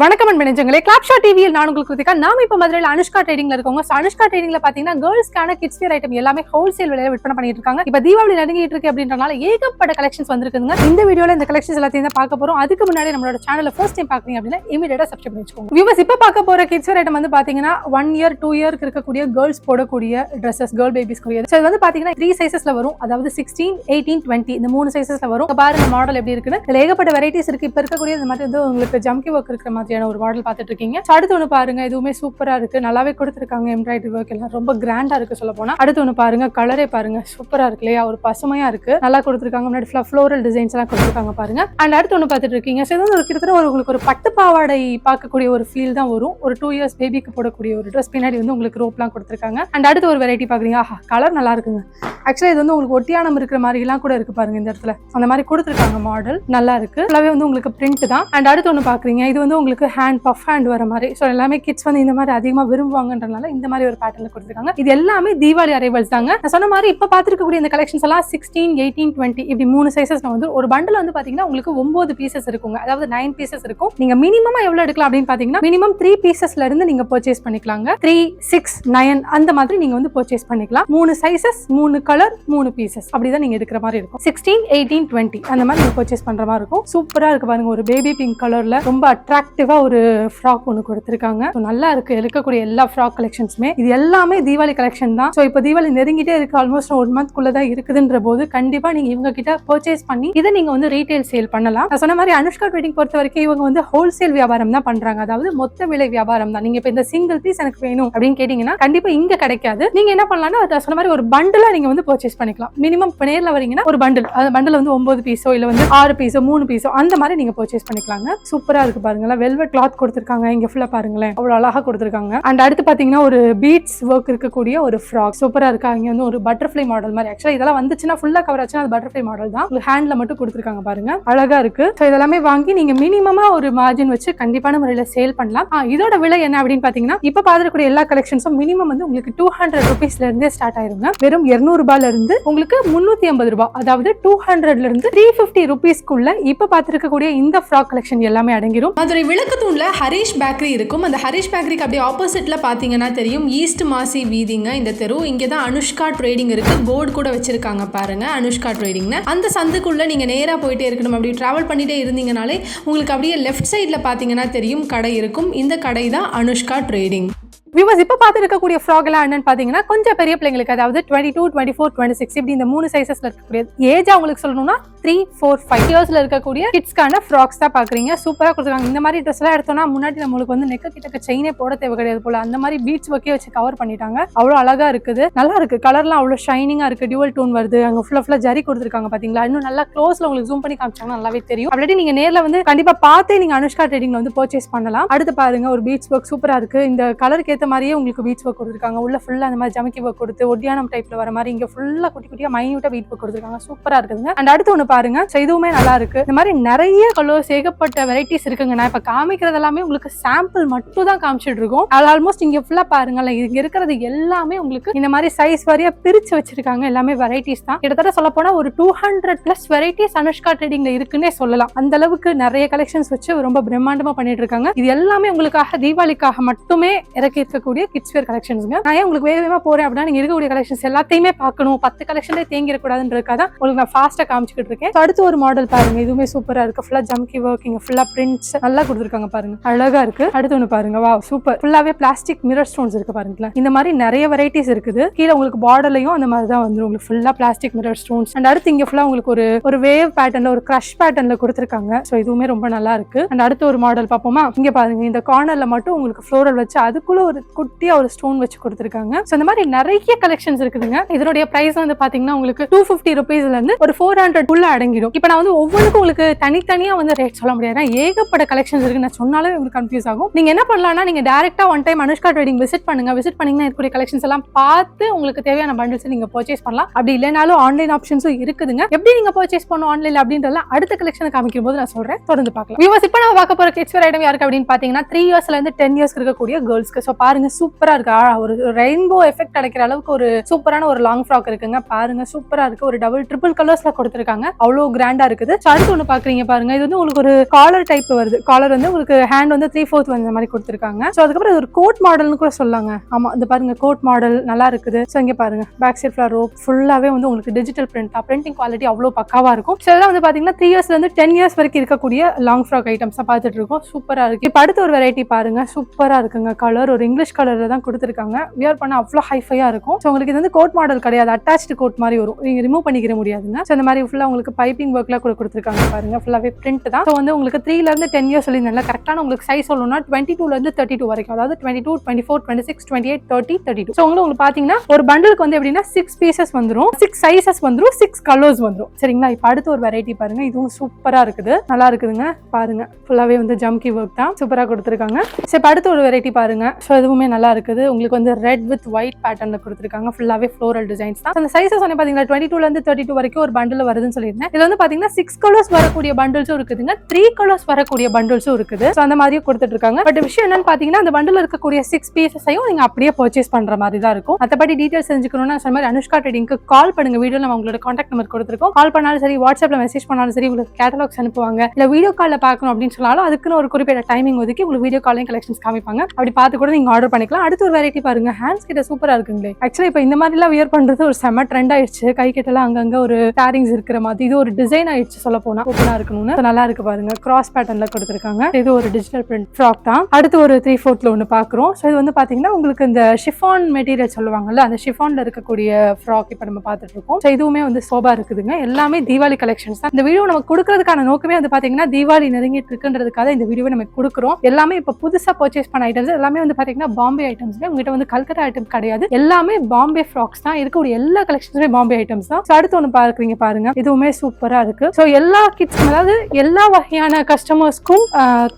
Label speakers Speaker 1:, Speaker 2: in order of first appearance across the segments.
Speaker 1: வணக்கம் அண்ட் நினைச்சங்களே டிவியில் நான் உங்களுக்கு கிருத்திகா. நாம இப்ப மதுரையில் அனுஷ்கா ட்ரேடிங்ல இருக்கவங்க. அனுஷ்கா ட்ரேடிங்ல பாத்தீங்கன்னா கேர்ள்ஸ்க்கான கிட்ஸ் வேர் ஐட்டம் எல்லாமே ஹோல்சேல் விலையில விற்பனை பண்ணிட்டு இருக்காங்க. இப்ப தீபாவளி நெருங்கிட்டு இருக்கு அப்படின்றனால ஏகப்பட்ட கலெக்ஷன்ஸ் வந்திருக்குங்க இந்த வீடியோல இந்த கலெக்ஷன்ஸ் எல்லாத்தையும் தான் பார்க்க போறோம். அதுக்கு முன்னாடி நம்மளோட சேனல ஃபர்ஸ்ட் டைம் பாக்குறீங்க அப்படின்னா இமீடியட்டா சப்ஸ்கிரைப் பண்ணி வச்சுக்கோங்க. வியூவர்ஸ் இப்ப பார்க்க போற கிட்ஸ் வேர் ஐட்டம் வந்து பாத்தீங்கன்னா ஒன் இயர் டூ இயர்க்கு இருக்கக்கூடிய கேர்ள்ஸ் போடக்கூடிய ட்ரெஸ்ஸஸ் கேர்ள் பேபிஸ் ஸோ இது வந்து பாத்தீங்கன்னா த்ரீ சைசஸ்ல வரும். அதாவது சிக்ஸ்டீன் எயிட்டீன் டுவெண்ட்டி இந்த மூணு சைசஸ்ல வரும். பாருங்க மாடல் எப்படி இருக்குன்னு. ஏகப்பட்ட வெரைட்டிஸ் இருக்கு. இப்ப இருக்கக்கூடிய இந்த மாதிரி வந்து உங்களுக்கு ஜம்கி ஒர்க் இருக்கிற மாதிரி மாதிரியான ஒரு மாடல் பார்த்துட்டு இருக்கீங்க அடுத்து ஒன்று பாருங்க. இதுவுமே சூப்பரா இருக்கு. நல்லாவே கொடுத்துருக்காங்க எம்ப்ராய்டரி ஒர்க் எல்லாம். ரொம்ப கிராண்டா இருக்கு சொல்ல போனா அடுத்து ஒன்று பாருங்க. கலரே பாருங்க. சூப்பரா இருக்கு இல்லையா? ஒரு பசுமையா இருக்கு. நல்லா கொடுத்துருக்காங்க. முன்னாடி ஃப்ளோரல் டிசைன்ஸ் எல்லாம் கொடுத்துருக்காங்க பாருங்க. அண்ட் அடுத்து ஒன்று பார்த்துட்டு இருக்கீங்க So, இது வந்து ஒரு கிட்டத்தட்ட ஒரு உங்களுக்கு ஒரு பட்டு பாவாடை பார்க்கக்கூடிய ஒரு ஃபீல் தான் வரும். ஒரு டூ இயர்ஸ் பேபிக்கு போடக்கூடிய ஒரு ட்ரெஸ் பின்னாடி வந்து உங்களுக்கு ரோப்லாம் கொடுத்துருக்காங்க. அண்ட் அடுத்து ஒரு வெரைட்டி பார்க்குறீங்க. ஆஹா கலர் நல்லா இருக்குங்க. ஆக்சுவலாக இது வந்து உங்களுக்கு ஒட்டியானம் இருக்கிற மாதிரிலாம் கூட இருக்கு பாருங்க இந்த இடத்துல. அந்த மாதிரி கொடுத்துருக்காங்க மாடல் நல்லா இருக்கு. ஃபுல்லாவே வந்து உங்களுக்கு பிரிண்ட் தான். அண்ட் அடுத்து ஒன்று பாக்குறீங்க இது வந்து உங்களுக்கு ஹேண்ட் பஃப் ஹேண்ட் வர மாதிரி. ஸோ எல்லாமே கிட்ஸ் வந்து இந்த மாதிரி அதிகமா விரும்புவாங்கன்றனால இந்த மாதிரி ஒரு பேட்டர்ல கொடுத்துருக்காங்க. இது எல்லாமே தீபாவளி அரைவல்ஸ் தாங்க. நான் சொன்ன மாதிரி இப்போ பார்த்துருக்கக்கூடிய இந்த கலெக்ஷன்ஸ் எல்லாம் சிக்ஸ்டீன் எயிட்டீன் டுவெண்ட்டி இப்படி மூணு சைசஸ் வந்து ஒரு பண்டில் வந்து பாத்தீங்கன்னா உங்களுக்கு ஒன்பது பீசஸ் இருக்குங்க. அதாவது நைன் பீசஸ் இருக்கும். நீங்க மினிமமா எவ்வளவு எடுக்கலாம் அப்படின்னு பாத்தீங்கன்னா மினிமம் த்ரீ பீசஸ்ல இருந்து நீங்க பர்ச்சேஸ் பண்ணிக்கலாங்க. த்ரீ சிக்ஸ் நைன் அந்த மாதிரி நீங்க வந்து பர்ச்சேஸ் பண்ணிக்கலாம். மூணு சைசஸ் மூணு கலர் மூணு பீசஸ் அப்படிதான் நீங்க எடுக்கிற மாதிரி இருக்கும். சிக்ஸ்டீன் எயிட்டீன் டுவெண்ட்டி அந்த மாதிரி நீங்க பர்ச்சேஸ் பண்ற மாதிரி இருக்கும். சூப்பரா இருக்கு பாருங்க. ஒரு பேபி பிங்க் கலர்ல ரொம்ப அட்ராக்டிவ் ஒரு ஃப்ராக் ஒன்று கொடுத்துருக்காங்க. ஸோ நல்லா இருக்கு. இருக்கக்கூடிய எல்லா ஃப்ராக் கலெக்ஷன்ஸுமே இது எல்லாமே தீபாவளி கலெக்ஷன் தான். ஸோ இப்போ தீபாவளி நெருங்கிட்டே இருக்கு. ஆல்மோஸ்ட் ஒன் மந்த் குள்ள தான் இருக்குதுன்ற போது கண்டிப்பா நீங்க இவங்க கிட்ட பர்ச்சேஸ் பண்ணி இதை நீங்க வந்து ரீட்டைல் சேல் பண்ணலாம். நான் சொன்ன மாதிரி அனுஷ்கா ட்ரேடிங் பொறுத்த வரைக்கும் இவங்க வந்து ஹோல்சேல் வியாபாரம் தான் பண்றாங்க. அதாவது மொத்த விலை வியாபாரம் தான். நீங்க இப்போ இந்த சிங்கிள் பீஸ் எனக்கு வேணும் அப்படின்னு கேட்டீங்கன்னா கண்டிப்பா இங்க கிடைக்காது. நீங்க என்ன பண்ணலாம்னா அதை சொன்ன மாதிரி ஒரு பண்டிலா நீங்க வந்து பர்ச்சேஸ் பண்ணிக்கலாம். மினிமம் இப்போ நேரில் வரீங்கன்னா ஒரு பண்டில் அந்த பண்டில் வந்து ஒன்பது பீஸோ இல்லை வந்து ஆறு பீஸோ மூணு பீஸோ அந்த மாதிரி நீங்க பர்ச்சேஸ் பண்ணிக்கலாங்க. சூப்பரா இருக்கு பாருங்களேன். வெல்வெட் கிளாத் கொடுத்துருக்காங்க. இங்க ஃபுல்லா பாருங்களேன். அவ்வளவு அழகா கொடுத்துருக்காங்க. அண்ட் அடுத்து பாத்தீங்கன்னா ஒரு பீட்ஸ் ஒர்க் இருக்கக்கூடிய ஒரு ஃப்ராக் சூப்பரா இருக்கா? இங்க வந்து ஒரு பட்டர்ஃப்ளை மாடல் மாதிரி. ஆக்சுவலா இதெல்லாம் வந்துச்சுன்னா ஃபுல்லா கவர் ஆச்சுன்னா அது பட்டர்ஃப்ளை மாடல் தான். உங்களுக்கு ஹேண்ட்ல மட்டும் கொடுத்துருக்காங்க பாருங்க. அழகா இருக்கு. ஸோ இதெல்லாமே வாங்கி நீங்க மினிமமா ஒரு மார்ஜின் வச்சு கண்டிப்பான முறையில சேல் பண்ணலாம். இதோட விலை என்ன அப்படின்னு பாத்தீங்கன்னா இப்ப பாத்துக்கூடிய எல்லா கலெக்ஷன்ஸும் மினிமம் வந்து உங்களுக்கு டூ ஹண்ட்ரட் ருபீஸ்ல இருந்தே ஸ்டார்ட் ஆயிருங்க. வெறும் 200 ரூபாயில இருந்து உங்களுக்கு முன்னூத்தி ஐம்பது ரூபாய். அதாவது டூ ஹண்ட்ரட்ல இருந்து த்ரீ பிப்டி ருபீஸ்க்குள்ள இப்ப பாத்துருக்கக்கூடிய இந்த ஃப்ராக் கலெக்ஷன் எல்லாமே அடங்கிரும்.
Speaker 2: மதுரை விளக்கத்தூண்ல ஹரிஷ் பேக்கரி இருக்கும். அந்த ஹரிஷ் பேக்கரிக்கு அப்படியே ஆப்போசிட்ல பாத்தீங்கன்னா தெரியும். ஈஸ்ட் மாசி வீதிங்க இந்த தெரு. இங்கே தான் அனுஷ்கா ட்ரேடிங் இருக்கு. போர்டு கூட வச்சிருக்காங்க பாருங்க அனுஷ்கா ட்ரேடிங்னு அந்த சந்துக்குள்ள நீங்க நேராக போயிட்டே இருக்கணும். அப்படி டிராவல் பண்ணிட்டே இருந்தீங்கனாலே உங்களுக்கு அப்படியே லெஃப்ட் சைட்ல பாத்தீங்கன்னா தெரியும். கடை இருக்கும். இந்த கடை தான் அனுஷ்கா ட்ரேடிங்
Speaker 1: வியூவர்ஸ் இப்போ பார்த்து இருக்கக்கூடிய ஃப்ராக் எல்லாம் என்னன்னு பார்த்தீங்கன்னா கொஞ்சம் பெரிய பிள்ளைங்களுக்கு அதாவது twenty two twenty four twenty six இப்படி இந்த மூணு சைசஸ்ல இருக்கக்கூடிய ஏஜ் அவங்களுக்கு சொல்லணும்னா த்ரீ ஃபோர் ஃபைவ் இயர்ஸ்ல இருக்கக்கூடிய கிட்ஸ்க்கான ஃப்ராக்ஸ் தான் பாக்குறீங்க சூப்பரா கொடுத்துருக்காங்க. இந்த மாதிரி ட்ரெஸ் எல்லாம் எடுத்தோம்னா முன்னாடி நம்மளுக்கு வந்து நெக்க கிட்டக்க செயினே போட தேவை கிடையாது போல. அந்த மாதிரி பீட்ஸ் ஒர்க்கே வச்சு கவர் பண்ணிட்டாங்க. அவ்வளோ அழகா இருக்குது. நல்லா இருக்கு. கலர்லாம் அவ்வளோ ஷைனிங்கா இருக்கு. டியூவல் டோன் வருது. அங்க ஃபுல்லா ஃபுல்லா ஜரி கொடுத்துருக்காங்க பாத்தீங்களா? இன்னும் நல்லா க்ளோஸ்ல உங்களுக்கு ஜூம் பண்ணி காமிச்சாங்கன்னா நல்லாவே தெரியும். ஆல்ரெடி நீங்க நேர்ல வந்து கண்டிப்பா பார்த்தே நீங்க அனுஷ்கா ட்ரேடிங்ல வந்து பர்ச்சேஸ் பண்ணலாம். அடுத்து பாருங்க ஒரு பீச் ஒர்க் சூப்பரா இருக்கு. இந்த கலருக்கு மாதிரியே உங்களுக்கு பீச் ஒர்க் கொடுத்துருக்காங்க. உள்ள ஃபுல்லாக அந்த மாதிரி ஜமக்கி ஒர்க் கொடுத்து ஒட்டியானம் டைப்ல வர மாதிரி இங்க ஃபுல்லா குட்டி குட்டியா மைனியூட்டா பீட் ஒர்க் கொடுத்துருக்காங்க. சூப்பரா இருக்குதுங்க. அண்ட் அடுத்து ஒன்று பாருங்க. ஸோ இதுவுமே நல்லா இருக்கு. இந்த மாதிரி நிறைய கலர்ஸ் ஏகப்பட்ட வெரைட்டிஸ் இருக்குங்க. நான் இப்ப காமிக்கிறது எல்லாமே உங்களுக்கு சாம்பிள் மட்டும் தான் காமிச்சிட்டு இருக்கோம். அது ஆல்மோஸ்ட் இங்க ஃபுல்லா பாருங்களேன் இங்க இருக்கிறது எல்லாமே உங்களுக்கு இந்த மாதிரி சைஸ் வாரியா பிரிச்சு வச்சிருக்காங்க. எல்லாமே வெரைட்டிஸ் தான். கிட்டத்தட்ட சொல்ல போனா ஒரு two hundred plus varieties Anushka ட்ரேடிங்ல இருக்குன்னே சொல்லலாம். அந்த அளவுக்கு நிறைய கலெக்ஷன்ஸ் வச்சு ரொம்ப பிரம்மாண்டமா பண்ணிட்டு இருக்காங்க. இது எல்லாமே உங்களுக்காக தீபாவளிக்காக மட்டுமே இறக்கி இருக்கக்கூடிய கிட்ஸ் வேர் கலெக்ஷன்ஸ்ங்க நான் ஏன் உங்களுக்கு வேக வேகமா போறேன் அப்படின்னா நீங்க இருக்கக்கூடிய கலெக்ஷன்ஸ் எல்லாத்தையுமே பார்க்கணும். பத்து கலெக்ஷன்லேயே தேங்கிடக்கூடாதுன்றதுக்காக தான் உங்களுக்கு நான் ஃபாஸ்ட்டாக காமிச்சிக்கிட்டு இருக்கேன். அடுத்து ஒரு மாடல் பாருங்க. இதுவுமே சூப்பரா இருக்கு. ஃபுல்லா ஜம்கி ஒர்க் இங்க ஃபுல்லா பிரிண்ட்ஸ் நல்லா கொடுத்துருக்காங்க பாருங்க. அழகா இருக்கு. அடுத்து ஒன்று பாருங்க. வா சூப்பர் ஃபுல்லாவே பிளாஸ்டிக் மிரர் ஸ்டோன்ஸ் இருக்கு பாருங்களேன். இந்த மாதிரி நிறைய வெரைட்டிஸ் இருக்குது. கீழே உங்களுக்கு பார்டர்லையும் அந்த மாதிரி தான் வந்துரும். உங்களுக்கு ஃபுல்லா பிளாஸ்டிக் மிரர் ஸ்டோன்ஸ் அண்ட் அடுத்து இங்க ஃபுல்லா உங்களுக்கு ஒரு ஒரு வேவ் பேட்டர்ன்ல ஒரு கிரஷ் பேட்டர்ன்ல கொடுத்துருக்காங்க. ஸோ இதுவுமே ரொம்ப நல்லா இருக்கு. அண்ட் அடுத்து ஒரு மாடல் பார்ப்போமா? இங்க பாருங்க. இந்த கார்னர்ல மட்டும் உங்களுக்கு ஃப்ளோரல் வச்சு அதுக்குள்ள ஒரு குட்டியா ஒரு ஸ்டோன் வச்சு கொடுத்துருக்காங்க. ஸோ இந்த மாதிரி நிறைய கலெக்ஷன்ஸ் இருக்குதுங்க. இதனுடைய ப்ரைஸ் வந்து பாத்தீங்கன்னா உங்களுக்கு டூ ஃபிஃப்டி ருபீஸ்ல இருந்து ஒரு ஃபோர் ஹண்ட்ரட் உள்ள அடங்கிடும். இப்போ நான் வந்து ஒவ்வொருக்கும் உங்களுக்கு தனித்தனியா வந்து ரேட் சொல்ல முடியாது. ஏன்னா ஏகப்பட்ட கலெக்ஷன்ஸ் இருக்கு. நான் சொன்னாலே உங்களுக்கு கன்ஃபியூஸ் ஆகும். நீங்க என்ன பண்ணலாம்னா நீங்க டேரக்டா one time Anushka trading visit பண்ணுங்க. விசிட் பண்ணீங்கன்னா இருக்கக்கூடிய கலெக்ஷன்ஸ் எல்லாம் பார்த்து உங்களுக்கு தேவையான பண்டில்ஸ் நீங்க பர்ச்சேஸ் பண்ணலாம். அப்படி இல்லைனாலும் ஆன்லைன் ஆப்ஷன்ஸும் இருக்குதுங்க. எப்படி நீங்க பர்ச்சேஸ் பண்ணணும் ஆன்லைன் அப்படின்றதெல்லாம் அடுத்த கலெக்ஷன் காமிக்கும் போது நான் சொல்றேன். தொடர்ந்து பார்க்கலாம். வியூவர்ஸ் இப்போ நம்ம பார்க்க போற கிட்ஸ் வேர் ஐட்டம் யாருக்கு அப்படின்னு பாத்தீங்கன்னா த்ரீ இயர்ஸ்ல இருந்து டென் இயர்ஸ் இருக்கக்கூடிய கேர்ள்ஸ்க்கு ஸோ பாருங்க சூப்பரா இருக்கு. ஒரு ரெயின்போ எஃபெக்ட் கிடைக்கிற அளவுக்கு ஒரு சூப்பரான ஒரு லாங் ஃப்ராக் இருக்குங்க. பாருங்க சூப்பரா இருக்கு. ஒரு டபுள் ட்ரிபிள் கலர்ஸ்ல கொடுத்துருக்காங்க. அவ்வளவு கிராண்டா இருக்குது. அடுத்து ஒண்ணு பாக்குறீங்க பாருங்க. இது வந்து உங்களுக்கு ஒரு காலர் டைப் வருது. காலர் வந்து உங்களுக்கு ஹேண்ட் வந்து த்ரீ ஃபோர்த் வந்த மாதிரி கொடுத்துருக்காங்க. ஸோ அதுக்கப்புறம் இது ஒரு கோட் மாடல்னு கூட சொல்லாங்க ஆமா இந்த பாருங்க கோட் மாடல் நல்லா இருக்குது. ஸோ இங்க பாருங்க பேக் சைட் ஃபுல்லா ரோப் ஃபுல்லாவே வந்து உங்களுக்கு டிஜிட்டல் பிரிண்ட் பிரிண்டிங் குவாலிட்டி அவ்வளோ பக்காவா இருக்கும். ஸோ இதெல்லாம் வந்து பாத்தீங்கன்னா த்ரீ இயர்ஸ்ல இருந்து டென் இயர்ஸ் வரைக்கும் இருக்கக்கூடிய லாங் ஃப்ராக் ஐட்டம்ஸ் பார்த்துட்டு இருக்கோம். சூப்பரா இருக்கு. இப்போ அடுத்த ஒரு வெரைட்டி பாருங்க. சூப்பரா இருக்குங்க. கலர் ஒரு இங்கிலீஷ் கலரில் தான் கொடுத்துருக்காங்க. வியர் பண்ண அவ்வளோ ஹைஃபையாக இருக்கும். ஸோ உங்களுக்கு இது வந்து கோட் மாடல் கிடையாது. அட்டாச்டு கோட் மாதிரி வரும். நீங்கள் ரிமூவ் பண்ணிக்கிற முடியாதுங்க. ஸோ இந்த மாதிரி ஃபுல்லாக உங்களுக்கு பைப்பிங் ஒர்க்லாம் கூட கொடுத்துருக்காங்க பாருங்க. ஃபுல்லாகவே பிரிண்ட் தான். ஸோ வந்து உங்களுக்கு த்ரீலேருந்து டென் இயர்ஸ் சொல்லியிருந்தால கரெக்டான உங்களுக்கு சைஸ் சொல்லணும்னா டுவெண்ட்டி டூலேருந்து தேர்ட்டி டூ வரைக்கும். அதாவது twenty two twenty four twenty six twenty eight thirty thirty two so உங்களுக்கு உங்களுக்கு ஒரு பண்டலுக்கு வந்து எப்படின்னா சிக்ஸ் பீசஸ் வந்துடும் சிக்ஸ் சைசஸ் வந்துடும் சிக்ஸ் கலர்ஸ் வந்துடும் சரிங்களா? இப்போ அடுத்து ஒரு வெரைட்டி பாருங்க. இதுவும் சூப்பராக இருக்குது. நல்லா இருக்குதுங்க. பாருங்க. ஃபுல்லாகவே வந்து ஜம்கி ஒர்க் தான். சூப்பராக கொடுத்துருக்காங்க. சரி இப்போ அடுத்து ஒரு வெரைட்டி பாருங்க. ஸோ அதுவுமே நல்லா இருக்குது. உங்களுக்கு வந்து ரெட் வித் ஒயிட் பேட்டர்ல கொடுத்துருக்காங்க. ஃபுல்லாவே ஃப்ளோரல் டிசைன்ஸ் தான். அந்த சைஸஸ் வந்து பாத்தீங்கன்னா டுவெண்ட்டி டூல இருந்து தேர்ட்டி டூ வரைக்கும் ஒரு பண்டில் வருதுன்னு சொல்லியிருந்தேன். இது வந்து பாத்தீங்கன்னா சிக்ஸ் கலர்ஸ் வரக்கூடிய பண்டில்ஸும் இருக்குதுங்க. த்ரீ கலர்ஸ் வரக்கூடிய பண்டில்ஸும் இருக்குது. ஸோ அந்த மாதிரியும் கொடுத்துட்டு இருக்காங்க பட் விஷயம் என்னன்னு பாத்தீங்கன்னா அந்த பண்டில் இருக்கக்கூடிய சிக்ஸ் பீசஸையும் நீங்க அப்படியே பர்ச்சேஸ் பண்ற மாதிரி தான் இருக்கும். மற்றபடி டீட்டெயில்ஸ் தெரிஞ்சுக்கணும்னா சொன்ன மாதிரி அனுஷ்கா ட்ரேடிங்க்கு கால் பண்ணுங்க. வீடியோ நம்ம உங்களோட காண்டாக்ட் நம்பர் கொடுத்துருக்கோம். கால் பண்ணாலும் சரி வாட்ஸ்அப்ல மெசேஜ் பண்ணாலும் சரி உங்களுக்கு கேட்டலாக்ஸ் அனுப்புவாங்க. இல்ல வீடியோ காலில் பார்க்கணும் அப்படின்னு சொன்னாலும் அதுக்குன்னு ஒரு குறிப்பிட்ட டைமிங் ஒதுக்கி உங்களுக்கு வீடியோ காலையும் கலெக்ஷன்ஸ் காமிப்பாங்க. அப்படி பார்த்து கூட நீங்க ஆர்டர் பண்ணிக்கலாம். அடுத்து ஒரு வெரைட்டி பாருங்க. ஹேண்ட்ஸ் கிட்ட சூப்பரா இருக்குங்களே. ஆக்சுவலி இப்போ இந்த மாதிரிலாம் வியர் பண்றது ஒரு செம்ம ட்ரெண்ட் ஆயிடுச்சு. கை கிட்டலாம் அங்கங்க ஒரு டேரிங்ஸ் இருக்கிற மாதிரி. இது ஒரு டிசைன் ஆயிடுச்சு சொல்ல போனா ஓப்பனா இருக்கணும்னு. நல்லா இருக்கு பாருங்க. கிராஸ் பேட்டர்ன்ல கொடுத்துருக்காங்க. இது ஒரு டிஜிட்டல் பிரிண்ட் ஃப்ராக் தான். அடுத்து ஒரு த்ரீ ஃபோர்த்ல ஒன்று பார்க்குறோம் ஸோ இது வந்து பாத்தீங்கன்னா உங்களுக்கு இந்த ஷிஃபான் மெட்டீரியல் சொல்லுவாங்கல்ல அந்த ஷிஃபான்ல இருக்கக்கூடிய ஃப்ராக் இப்போ நம்ம பார்த்துட்டு இருக்கோம். ஸோ இதுவுமே வந்து சோபா இருக்குதுங்க. எல்லாமே தீபாவளி கலெக்ஷன்ஸ் தான். இந்த வீடியோ நம்ம கொடுக்கறதுக்கான நோக்கமே வந்து பாத்தீங்கன்னா தீபாவளி நெருங்கிட்டு இருக்குன்றதுக்காக இந்த வீடியோ நம்ம கொடுக்குறோம். எல்லாமே இப்போ புதுசா பர்ச்சேஸ் பண்ண ஐட்டம்ஸ் எல்லாமே வந்து பாத்தீங்கன்னா பாம்பே ஐட்டம்ஸ் உங்ககிட்ட வந்து கல்கத்தா ஐட்டம் கிடையாது. எல்லாமே பாம்பே ஃப்ராக்ஸ் தான். இருக்கக்கூடிய எல்லா கலெக்ஷன்ஸுமே பாம்பே ஐட்டம்ஸ் தான். அடுத்து ஒன்று பார்க்குறீங்க பாருங்க. இதுவுமே சூப்பரா இருக்கு. ஸோ எல்லா கிட்ஸ் அதாவது எல்லா வகையான கஸ்டமர்ஸ்க்கும்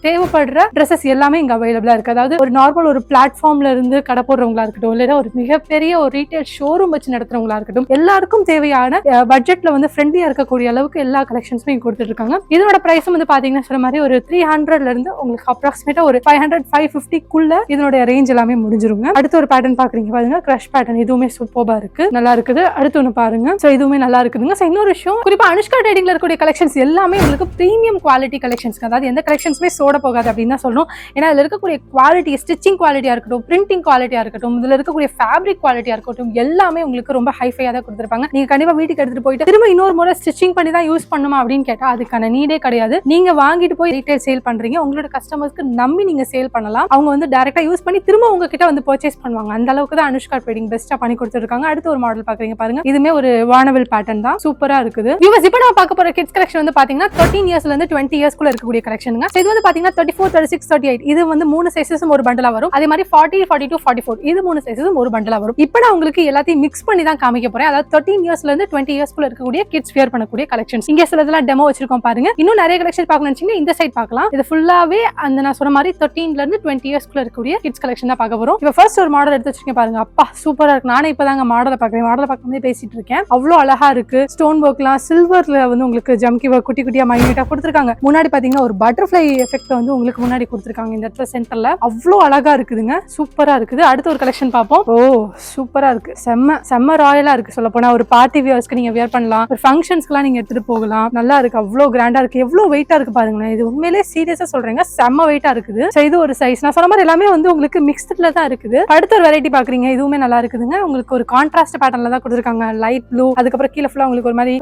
Speaker 1: தேவைப்படுற ட்ரெஸ்ஸஸ் எல்லாமே இங்க அவைலபிளா இருக்கு. அதாவது ஒரு நார்மல் ஒரு பிளாட்ஃபார்ம்ல இருந்து கடை போடுறவங்களா இருக்கட்டும் இல்லைன்னா ஒரு மிகப்பெரிய ஒரு ரீட்டைல் ஷோரூம் வச்சு நடத்துறவங்களா இருக்கட்டும் எல்லாருக்கும் தேவையான பட்ஜெட்ல வந்து ஃப்ரெண்ட்லியா இருக்கக்கூடிய அளவுக்கு எல்லா கலெக்ஷன்ஸுமே இங்க கொடுத்துட்டு இருக்காங்க. இதோட பிரைஸும் வந்து பாத்தீங்கன்னா சொன்ன மாதிரி ஒரு த்ரீ ஹண்ட்ரட்ல இருந்து உங்களுக்கு அப்ராக்சிமேட்டா ஒரு ஃபைவ் ஹண்ட்ரட் ஃபைவ் ஃபிஃப்டிக்குள்ள இதனுடைய ரேஞ்ச் ரேஞ்ச் எல்லாமே முடிஞ்சிருங்க. அடுத்து ஒரு பேட்டர்ன் பாக்குறீங்க பாருங்க. கிரஷ் பேட்டர்ன் இதுவுமே சூப்பர்பா இருக்கு. நல்லா இருக்குது. அடுத்து ஒன்று பாருங்க. ஸோ இதுவுமே நல்லா இருக்குதுங்க. ஸோ இன்னொரு விஷயம் குறிப்பா அனுஷ்கா ட்ரேடிங்ல இருக்கக்கூடிய கலெக்ஷன்ஸ் எல்லாமே உங்களுக்கு ப்ரீமியம் குவாலிட்டி கலெக்ஷன்ஸ் அதாவது எந்த கலெக்ஷன்ஸுமே சோட போகாது அப்படின்னு தான் சொல்லணும். ஏன்னா அதுல இருக்கக்கூடிய குவாலிட்டி ஸ்டிச்சிங் குவாலிட்டியா இருக்கட்டும் பிரிண்டிங் குவாலிட்டியா இருக்கட்டும் இதுல இருக்கக்கூடிய ஃபேப்ரிக் குவாலிட்டியா இருக்கட்டும் எல்லாமே உங்களுக்கு ரொம்ப ஹைஃபையா தான் கொடுத்துருப்பாங்க. நீங்க கண்டிப்பா வீட்டுக்கு எடுத்துட்டு போயிட்டு திரும்ப இன்னொரு முறை ஸ்டிச்சிங் பண்ணி தான் யூஸ் பண்ணுமா அப்படின்னு கேட்டா அதுக்கான நீடே கிடையாது. நீங்க வாங்கிட்டு போய் ரீட்டைல் சேல் பண்றீங்க. உங்களோட கஸ்டமர்ஸ்க்கு நம்பி நீங்க சேல் பண்ணலாம். அவங்க வந்து டேரக்டா யூஸ் பண்ணி திரும்ப உங்ககிட்ட வந்து பர்ச்சேஸ் பண்ணுவாங்க. அந்த அளவுக்கு தான் அனுஷ்கா ட்ரேடிங் பெஸ்ட்டா பண்ணி கொடுத்துருக்காங்க. அடுத்து ஒரு மாடல் பார்க்குறீங்க பாருங்க. இதுமே ஒரு வானவில் பேட்டர்ன் தான். சூப்பரா இருக்குது. இவங்க இப்போ நம்ம பார்க்க போகிற கிட்ஸ் கலெக்ஷன் வந்து பாத்தீங்கன்னா தேர்ட்டின் இயர்ஸ்லேருந்து டுவெண்ட்டி இயர்ஸ்க்குள்ள இருக்கக்கூடிய கலெக்ஷனுங்க இது வந்து பாத்தீங்கன்னா thirty four thirty six thirty eight இது வந்து மூணு சைஸஸும் ஒரு பண்டலா வரும். அதே மாதிரி forty forty two forty four இது மூணு சைஸஸும் ஒரு பண்டலாக வரும். இப்போ நான் உங்களுக்கு எல்லாத்தையும் மிக்ஸ் பண்ணி தான் காமிக்க போகிறேன் அதாவது தேர்ட்டின் இயர்ஸ்ல இருந்து டுவெண்ட்டி இயர்ஸ்க்குள்ள இருக்கக்கூடிய கிட்ஸ் வியர் பண்ணக்கூடிய கலெக்ஷன்ஸ் இங்கே சில இதெல்லாம் டெமோ வச்சிருக்கோம் பாருங்க. இன்னும் நிறைய கலெக்ஷன் பார்க்கணும் இந்த சைட் பார்க்கலாம். இது ஃபுல்லாவே அந்த நான் சொன்ன மாதிரி தேர்ட்டீன்ல இருந்து டுவெண்ட்டி இயர்ஸ்க்குள்ள இருக்கக்கூடிய கிட்ஸ் கலெக்ஷன் தான் பார்க்க போறோம். இப்போ ஃபர்ஸ்ட் ஒரு மாடல் எடுத்து வச்சிருக்கேன் பாருங்க. அப்பா சூப்பரா இருக்கு. நானே இப்பதாங்க மாடலை பாக்குறேன் மாடலை பார்க்கும்போது பேசிட்டு இருக்கேன். அவ்வளோ அழகா இருக்கு. ஸ்டோன் ஒர்க்லாம் சில்வர்ல வந்து உங்களுக்கு ஜம்கி ஒர்க் குட்டி குட்டியா மைனியூட்டா கொடுத்துருக்காங்க. முன்னாடி பாத்தீங்கன்னா ஒரு பட்டர்ஃப்ளை எஃபெக்ட் வந்து உங்களுக்கு முன்னாடி கொடுத்துருக்காங்க இந்த இடத்துல சென்டர்ல அவ்வளோ அழகா இருக்குதுங்க. சூப்பரா இருக்குது. அடுத்த ஒரு கலெக்ஷன் பார்ப்போம். ஓ சூப்பரா இருக்கு. செம்ம செம்ம ராயலா இருக்கு சொல்ல போனா. ஒரு பார்ட்டி வியர்ஸ்க்கு நீங்க வியர் பண்ணலாம். ஒரு ஃபங்க்ஷன்ஸ்க்குலாம் நீங்க எடுத்துட்டு போகலாம். நல்லா இருக்கு. அவ்வளோ கிராண்டா இருக்கு. எவ்வளவு வெயிட்டா இருக்கு பாருங்களேன். இது உண்மையிலே சீரியஸா சொல்றேங்க. செம்ம வெயிட்டா இருக்குது. இது ஒரு சைஸ் நான் சொன்ன மாதிரி எல்லாமே வந்து உங்களுக்கு மிக்ஸ்ட்ல தான் இருக்குது. அடுத்த ஒரு வெரைட்டி பாக்குறீங்க இதுவுமே நல்லா இருக்குதுங்க. உங்களுக்கு ஒரு கான்ட்ராஸ்ட் பேட்டர்ல தான் கொடுத்துருக்காங்க. லைட் ப்ளூ அதுக்கப்புறம் கீழே ஃபுல்லா உங்களுக்கு ஒரு மாதிரி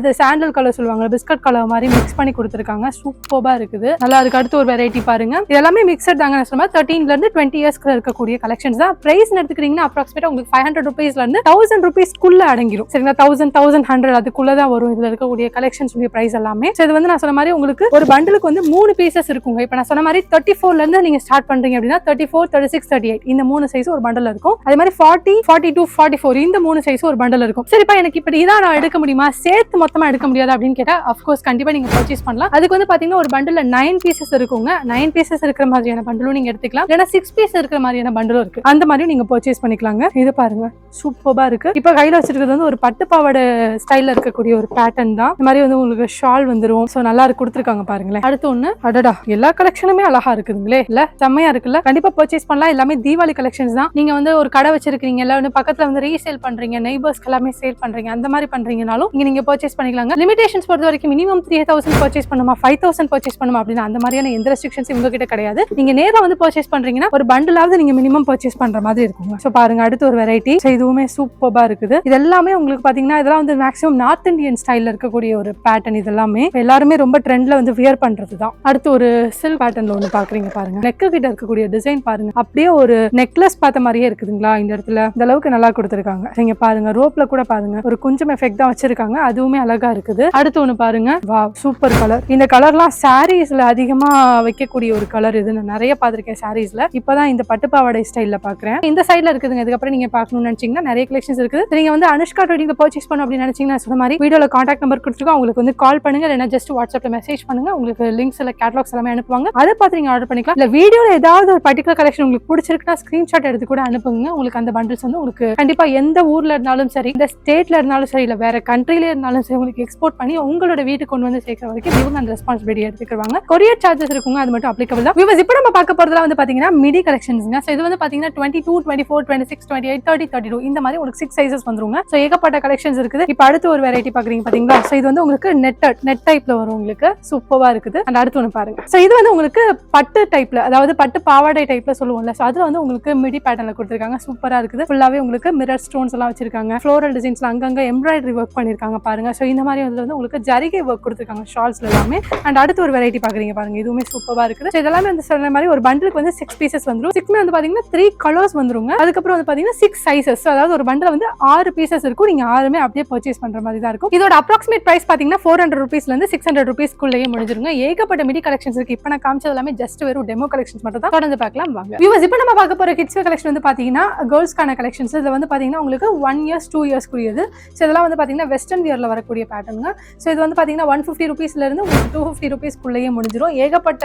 Speaker 1: இது சாண்டல் கலர் சொல்லுவாங்க. பிஸ்கட் கலர் மாதிரி மிக்ஸ் பண்ணி கொடுத்துருக்காங்க. சூப்பர்பா இருக்குது. நல்லா இருக்கு. அடுத்து ஒரு வெரைட்டி பாருங்க. எல்லாமே மிக்சட் தாங்க நான் சொன்ன மாதிரி தேர்ட்டீன்ல இருந்து டுவெண்ட்டி இயர்ஸ்க்கு இருக்கக்கூடிய கலெக்ஷன்ஸ் தான். பிரைஸ் எடுத்துக்கிட்டீங்கன்னா அப்ராக்சிமேட்டா உங்களுக்கு ஃபைவ் ஹண்ட்ரட் ருபீஸ்ல இருந்து தௌசண்ட் ருபீஸ்க்குள்ள அடங்கிரும். சரிங்களா? தௌசண்ட் தௌசண்ட் ஹண்ட்ரட் அதுக்குள்ள தான் வரும் இதுல இருக்கக்கூடிய கலெக்ஷன்ஸ் உடைய பிரைஸ் எல்லாமே. இது வந்து நான் சொன்ன மாதிரி உங்களுக்கு ஒரு பண்டலுக்கு வந்து மூணு பீசஸ் இருக்குங்க. இப்போ நான் சொன்ன மாதிரி தேர்ட்டி ஃபோர்ல இருந்து நீங்க ஸ்டார்ட் பண்றீங்க அப்படின்னா thirty four four thirty six thirty eight இந்த மூணு சைஸ் ஒரு பண்டல் இருக்கும். அதே மாதிரி forty forty two forty four இந்த மூணு சைஸ் ஒரு பண்டல் இருக்கும். சரிப்பா எனக்கு இப்படி இதான் நான் எடுக்க முடியுமா? சேர்த்து மொத்தமா எடுக்க முடியாது அப்படின்னு கேட்டா அஃப்கோர்ஸ் கண்டிப்பா நீங்க பர்ச்சேஸ் பண்ணலாம். அதுக்கு வந்து பாத்தீங்கன்னா ஒரு பண்டல்ல நைன் பீசஸ் இருக்குங்க. நைன் பீசஸ் இருக்கிற மாதிரியான பண்டலும் நீங்க எடுத்துக்கலாம். இல்லைன்னா சிக்ஸ் பீஸ் இருக்கிற மாதிரியான பண்டலும் இருக்கு. அந்த மாதிரியும் நீங்க பர்ச்சேஸ் பண்ணிக்கலாங்க. இது பாருங்க சூப்பரா இருக்கு. இப்ப கையில வச்சிருக்கிறது வந்து ஒரு பட்டு பாவாடை ஸ்டைல இருக்கக்கூடிய ஒரு பேட்டர்ன் தான். இந்த மாதிரி வந்து உங்களுக்கு ஷால் வந்துரும். சோ நல்லா இருக்கு கொடுத்துருக்காங்க பாருங்களேன். அடுத்து ஒண்ணு அடடா எல்லா கலெக்ஷனுமே அழகா இருக்குதுங்களே. இல்ல செம்மையா இருக்குல்ல. கண்டிப்பா பர்ச்சேஸ் பண்ணலாம். எல்லாமே தீபாவளி கலெக்ஷன்ஸ் தான். நீங்க வந்து ஒரு கடை வச்சிருக்கீங்க இல்ல வந்து பக்கத்துல வந்து ரீசேல் பண்றீங்க நெய்பர்ஸ்க்கு எல்லாமே சேல் பண்றீங்க அந்த மாதிரி பண்றீங்கனாலும் இங்க நீங்க பர்ச்சேஸ் பண்ணிக்கலாங்க. லிமிடேஷன்ஸ் பொறுத்த வரைக்கும் மினிமம் த்ரீ தௌசண்ட் பர்ச்சேஸ் பண்ணுமா ஃபைவ் தௌசண்ட் பர்ச்சேஸ் பண்ணுமா அப்படின்னா அந்த மாதிரியான எந்த ரெஸ்ட்ரிக்ஷன்ஸ் உங்ககிட்ட கிடையாது. நீங்க நேரா வந்து பர்ச்சேஸ் பண்றீங்கன்னா ஒரு பண்டிலாவது நீங்க மினிமம் பர்ச்சேஸ் பண்ற மாதிரி இருக்கும் ஸோ பாருங்க அடுத்து ஒரு வெரைட்டி இதுவுமே சூப்பர்பா இருக்குது. இது எல்லாமே உங்களுக்கு பாத்தீங்கன்னா இதெல்லாம் வந்து மேக்ஸிமம் நார்த் இந்தியன் ஸ்டைல்ல இருக்கக்கூடிய ஒரு பேட்டர்ன் இதெல்லாமே எல்லாருமே ரொம்ப ட்ரெண்ட்ல வந்து வியர் பண்றது தான் அடுத்து ஒரு சில்க் பேட்டர்ன்ல ஒன்று பாக்குறீங்க பாருங்க. நெக்கு கிட்ட இருக்கக்கூடிய டிசைன் பாருங்க. அப்படியே ஒரு நெக்லஸ் பார்த்த மாதிரியே இருக்குதுங்களா இந்த இடத்துல? இந்த அளவுக்கு நல்லா கொடுத்துருக்காங்க. நீங்க பாருங்க ரோப்ல கூட பாருங்க. ஒரு கொஞ்சம் எஃபெக்ட் தான் வச்சிருக்காங்க. அதுவுமே அழகா இருக்குது. அடுத்து ஒண்ணு பாருங்க. வா சூப்பர் கலர் இந்த கலர்லாம் சாரீஸ்ல அதிகமா வைக்கக்கூடிய ஒரு கலர் இது. நான் நிறைய பார்த்திருக்கேன் சாரீஸ்ல இப்பதான் இந்த பட்டுப்பாவாடை ஸ்டைல்ல பாக்குறேன். இந்த சைடுல இருக்குதுங்க. இதுக்கப்புறம் நீங்க பாக்கணும்னு நினைச்சீங்கன்னா நிறைய கலெக்ஷன்ஸ் இருக்குது. நீங்க வந்து அனுஷ்கா ட்ரேடிங்ல பர்ச்சேஸ் பண்ணணும் அப்படின்னு நினைச்சீங்கன்னா நான் சொன்ன மாதிரி வீடியோல காண்டாக்ட் நம்பர் கொடுத்துருக்கோம். உங்களுக்கு வந்து கால் பண்ணுங்க. இல்லைன்னா ஜஸ்ட் வாட்ஸ்அப்ல மெசேஜ் பண்ணுங்க. உங்களுக்கு லிங்க்ஸ் இல்ல கேட்லாக்ஸ் எல்லாமே அனுப்புவாங்க. அதை பார்த்து நீங்க ஆர்டர் பண்ணிக்கலாம். இல்ல வீடியோல ஏதாவது ஒரு பர்டிகுலர் கலெக்ஷன் உங்களுக்கு பிடிச்சிருக்குன்னா ஸ்க்ரீன்ஷாட் எடுத்து கூட அனுப்புங்க. உங்களுக்கு அந்த பண்டில்ஸ் வந்து உங்களுக்கு கண்டிப்பா எந்த ஊர்ல இருந்தாலும் சரி இந்த ஸ்டேட்ல இருந்தாலும் சரி இல்ல வேற கண்ட்ரில இருந்தாலும் சரி உங்களுக்கு எக்ஸ்போர்ட் பண்ணி உங்களோட வீட்டுக்கு கொண்டு வந்து சேர்க்கிற வரைக்கும் இவங்க அந்த ரெஸ்பான்சிபிலிட்டி எடுத்துக்கிறாங்க கொரியர் சார்ஜஸ் இருக்குங்க அது மட்டும் அப்ளிகபிள் தான். வியூவர்ஸ் இப்போ நம்ம பார்க்க போறதுல வந்து பாத்தீங்கன்னா மிடி கலெக்ஷன்ஸ்ங்க ஸோ இது வந்து பாத்தீங்கன்னா twenty two twenty four twenty six twenty eight thirty thirty two இந்த மாதிரி உங்களுக்கு சிக்ஸ் சைசஸ் வந்துருங்க. ஸோ ஏகப்பட்ட கலெக்ஷன்ஸ் இருக்குது. இப்போ அடுத்து ஒரு வெரைட்டி பாக்குறீங்க பாத்தீங்களா? ஸோ இது வந்து உங்களுக்கு நெட் நெட் டைப்ல வரும் உங்களுக்கு. சூப்பரா இருக்குது. அண்ட் அடுத்து ஒன்று பாருங்க. ஸோ இது வந்து உங்களுக்கு பட்டு டைப்ல அதாவது பட்டு பாவாடை டைப்ல சொல்லுவோம்ல. ஸோ அதில் வந்து உங்களுக்கு மிடி பேட்டர்னில் கொடுத்துருக்காங்க. சூப்பராக இருக்குது. ஃபுல்லாகவே உங்களுக்கு மிரர் ஸ்டோன்ஸ் எல்லாம் வச்சிருக்காங்க. ஃப்ளோரல் டிசைன்ஸ்லாம் அங்கங்கே எம்ப்ராய்டரி ஒர்க் பண்ணிருக்காங்க பாருங்க. ஸோ இந்த மாதிரி வந்து உங்களுக்கு ஜரிகை ஒர்க் கொடுத்துருக்காங்க ஷால்ஸ்ல எல்லாமே. அண்ட் அடுத்து ஒரு வெரைட்டி பார்க்குறீங்க பாருங்க. இதுவுமே சூப்பராக இருக்குது. ஸோ இதெல்லாமே வந்து சொன்ன மாதிரி ஒரு பண்டிலுக்கு வந்து சிக்ஸ் பீசஸ் வந்துரும். சிக்ஸ்மே வந்து பார்த்தீங்கன்னா த்ரீ கலர்ஸ் வந்துருங்க. அதுக்கப்புறம் வந்து பார்த்தீங்கன்னா சிக்ஸ் சைசஸ் அதாவது ஒரு பண்டில் வந்து ஆறு பீசஸ் இருக்கும். நீங்க ஆறுமே அப்படியே பர்ச்சேஸ் பண்ணுற மாதிரி தான் இருக்கும். இதோட அப்ராக்சிமேட் ப்ரைஸ் பார்த்தீங்கன்னா ஃபோர் ஹண்ட்ரட் ருபீஸ்லேருந்து சிக்ஸ் ஹண்ட்ரட் ருபீஸ்க்குள்ளேயே முடிஞ்சிருங்க. ஏகப்பட்ட மிடி கலெக்ஷன்ஸ் இருக்கு. இப்போ நான் காமிச்சது எல்லாமே ஜஸ்ட் வெறும் டெமோ கலெக்ஷன்ஸ் மட்டும் தான் தொடர்ந்து பார்க்கலாம். வாங்க. வியூவர்ஸ் இப்போ நம்ம பார்க்க போற கிட்ஸ் கலெக்ஷன் வந்து பாத்தீங்கன்னா கேர்ள்ஸ்க்கான கலெக்ஷன்ஸ் இது வந்து பாத்தீங்கன்னா உங்களுக்கு ஒன் இயர்ஸ் டூ இயர்ஸ்க்குரியது ஸோ இதெல்லாம் வந்து பாத்தீங்கன்னா வெஸ்டர்ன் வியர்ல வரக்கூடிய பேட்டர்னுங்க ஸோ இது வந்து பாத்தீங்கன்னா ஒன் ஃபிஃப்டி ருபீஸ்ல இருந்து உங்களுக்கு டூ ஃபிஃப்டி ருபீஸ்க்குள்ளேயே முடிஞ்சிரும். ஏகப்பட்ட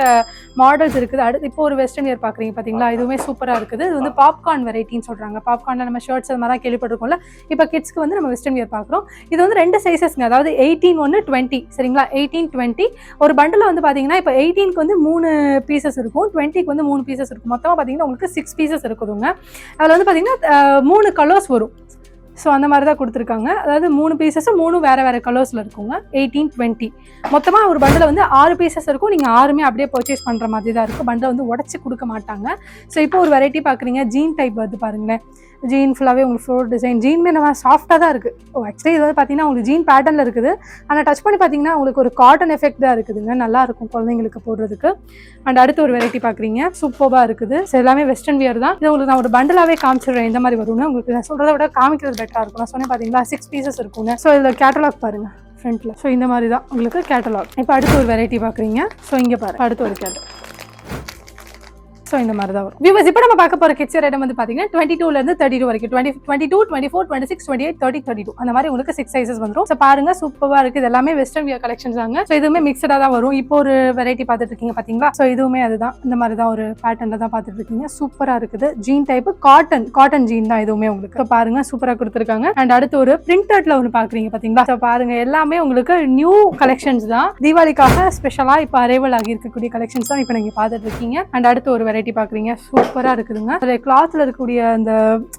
Speaker 1: மாடல்ஸ் இருக்குது. அடுத்து இப்போ ஒரு வெஸ்டர்ன் வியர் பாக்குறீங்க பாத்தீங்களா? இதுவுமே சூப்பரா இருக்குது. இது வந்து பாப்கார்ன் வெரைட்டின்னு சொல்றாங்க. பாப்கார்ன்ல நம்ம ஷர்ட்ஸ் அது மாதிரி கேள்விப்பட்டிருக்கோம்ல. இப்போ கிட்ஸ்க்கு வந்து நம்ம வெஸ்டர்ன் வியர் பார்க்குறோம் இது வந்து ரெண்டு சைசஸ்ங்க அதாவது எயிட்டீன் ஒன்று டுவெண்ட்டி சரிங்களா? எயிட்டீன் டுவெண்ட்டி ஒரு பண்டில் வந்து பார்த்தீங்கன்னா இப்போ எயிட்டீனுக்கு வந்து மூணு பீசஸ் இருக்கும். டுவெண்ட்டிக்கு வந்து மூணு பீசஸ் இருக்கும். மொத்தமாக பார்த்தீங்கன்னா உங்களுக்கு சிக்ஸ் பீசஸ் இருக்குதுங்க. அதில் வந்து பார்த்தீங்கன்னா மூணு கலர்ஸ் வரும். ஸோ அந்த மாதிரி தான் கொடுத்துருக்காங்க. அதாவது மூணு பீசஸும் மூணு வேறு வேறு கலர்ஸில் இருக்குங்க. எயிட்டீன் டுவெண்ட்டி மொத்தமாக ஒரு பண்டில் வந்து ஆறு பீசஸ் இருக்கும். நீங்கள் ஆறுமே அப்படியே பர்ச்சேஸ் பண்ணுற மாதிரி தான் இருக்கும். பண்டில் வந்து உடச்சி கொடுக்க மாட்டாங்க. ஸோ இப்போ ஒரு வெரைட்டி பார்க்குறீங்க ஜீன் டைப் வந்து பாருங்களேன். ஜீன் ஃபுல்லாகவே உங்களுக்கு ஃப்ளோர் டிசைன் ஜீன்மே நம்ம சாஃப்டாக தான் இருக்குது ஓ ஆக்சுவலி இது வந்து பார்த்தீங்கன்னா உங்களுக்கு ஜீன் பேட்டர்னில் இருக்குது. ஆனால் டச் பண்ணி பார்த்தீங்கன்னா உங்களுக்கு ஒரு காட்டன் எஃபெக்ட் தான் இருக்குதுங்க. நல்லா இருக்கும் குழந்தைங்களுக்கு போடுறதுக்கு. அண்ட் அடுத்து ஒரு வெரைட்டி பார்க்குறீங்க சூப்பராக இருக்குது. ஸோ எல்லாமே வெஸ்டர்ன் வியர் தான். இது உங்களுக்கு நான் ஒரு பண்டலாகவே காமிச்சிடுறேன். இந்த மாதிரி வருங்க உங்களுக்கு நான் சொல்கிறத விட காமிக்கிறது பெட்டராக இருக்கும். நான் சொன்னேன் பார்த்தீங்களா சிக்ஸ் பீசஸ் இருக்குங்க ஸோ இதில் கேட்டலாக் பாருங்கள் ஃப்ரண்ட்டில் ஸோ இந்த மாதிரி தான் உங்களுக்கு கேட்டலாக் இப்போ அடுத்து ஒரு வெரைட்டி பார்க்குறீங்க ஸோ இங்கே பாருங்கள் அடுத்து ஒரு கேட்டலாக் ஸோ இந்த மாதிரி தான் வரும். வியூவர்ஸ் இப்போ நம்ம பார்க்க போகிற கிச்சர் ஐட்டம் வந்து பார்த்தீங்கன்னா டுவெண்ட்டி டூலேருந்து தேர்ட்டி டூ வரைக்கும். Twenty twenty two twenty four twenty six twenty eight thirty thirty two அந்த மாதிரி உங்களுக்கு சிக்ஸ் சைசஸ் வந்துடும் ஸோ பாருங்க சூப்பராக இருக்குது இது எல்லாமே வெஸ்டர்ன் வியர் கலெக்ஷன்ஸ் தாங்க. ஸோ இதுவுமே மிக்சடாக தான் வரும். இப்போ ஒரு வெரைட்டி பார்த்துட்டு இருக்கீங்க பார்த்தீங்களா ஸோ இதுவுமே அதுதான். இந்த மாதிரி தான் ஒரு பேட்டர்னில் தான் பார்த்துட்டு இருக்கீங்க சூப்பராக இருக்குது. Jean type cotton cotton jean தான் இதுவுமே உங்களுக்கு. ஸோ பாருங்க சூப்பராக கொடுத்துருக்காங்க. அண்ட் அடுத்து ஒரு பிரிண்டட்ல ஒன்று பார்க்குறீங்க பார்த்தீங்களா ஸோ பாருங்க எல்லாமே உங்களுக்கு நியூ கலெக்ஷன்ஸ் தான். தீபாவளிக்காக ஸ்பெஷலாக இப்போ அரைவல் ஆகி இருக்கக்கூடிய கலெக்ஷன்ஸ் தான் இப்போ நீங்கள் பார்த்துட்டு இருக்கீங்க அண்ட் அடுத்து ஒரு வெரைட்டி பார்க்குறீங்க சூப்பராக இருக்குதுங்க. அதில் கிளாத்தில் இருக்கக்கூடிய அந்த